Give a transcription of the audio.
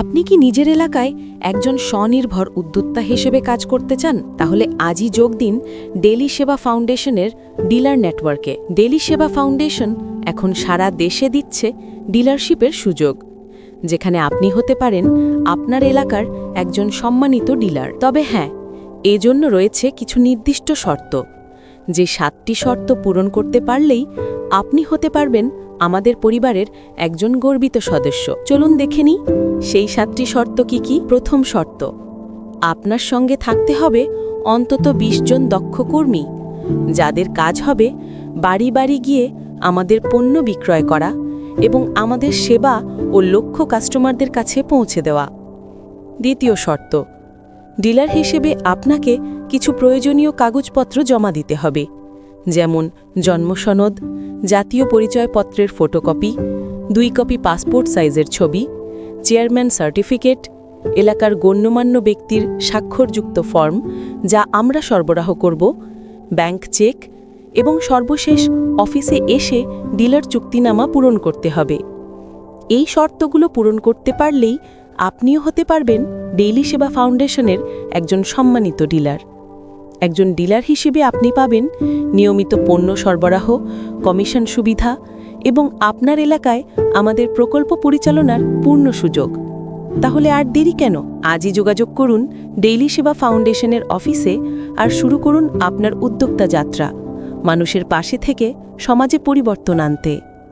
আপনি কি নিজের এলাকায় একজন স্বনির্ভর উদ্যোক্তা হিসেবে কাজ করতে চান? তাহলে আজই যোগ দিন ডেলি সেবা ফাউন্ডেশনের ডিলার নেটওয়ার্কে। ডেলি সেবা ফাউন্ডেশন এখন সারা দেশে দিচ্ছে ডিলারশিপের সুযোগ, যেখানে আপনি হতে পারেন আপনার এলাকার একজন সম্মানিত ডিলার। তবে হ্যাঁ এজন্য রয়েছে কিছু নির্দিষ্ট শর্ত, যে সাতটি শর্ত পূরণ করতে পারলেই আপনি হতে পারবেন আমাদের পরিবারের একজন গর্বিত সদস্য। চলুন দেখে নিই, সেই সাতটি শর্ত কি কি? প্রথম শর্ত, আপনার সঙ্গে থাকতে হবে অন্তত ২০ জন দক্ষ কর্মী, যাদের কাজ হবে বাড়ি বাড়ি গিয়ে আমাদের পণ্য বিক্রয় করা এবং আমাদের সেবা ও লক্ষ্য কাস্টমারদের কাছে পৌঁছে দেওয়া। দ্বিতীয় শর্ত, ডিলার হিসেবে আপনাকে কিছু প্রয়োজনীয় কাগজপত্র জমা দিতে হবে। যেমন জন্মসনদ, জাতীয় পরিচয়পত্রের ফটোকপি, দুই কপি পাসপোর্ট সাইজের ছবি, চেয়ারম্যান সার্টিফিকেট, এলাকার গণ্যমান্য ব্যক্তির স্বাক্ষরযুক্ত ফর্ম যা আমরা সরবরাহ করব, ব্যাংক চেক এবং সর্বশেষ অফিসে এসে ডিলার চুক্তিনামা পূরণ করতে হবে। এই শর্তগুলো পূরণ করতে পারলেই আপনিও হতে পারবেন ডেইলি সেবা ফাউন্ডেশনের একজন সম্মানিত ডিলার। একজন ডিলার হিসেবে আপনি পাবেন নিয়মিত পণ্য সরবরাহ, কমিশন সুবিধা এবং আপনার এলাকায় আমাদের প্রকল্প পরিচালনার পূর্ণ সুযোগ। তাহলে আর দেরি কেন? আজই যোগাযোগ করুন ডেইলি সেবা ফাউন্ডেশনের অফিসে আর শুরু করুন আপনার উদ্যোক্তা যাত্রা। মানুষের পাশে থেকে সমাজে পরিবর্তন আনতে।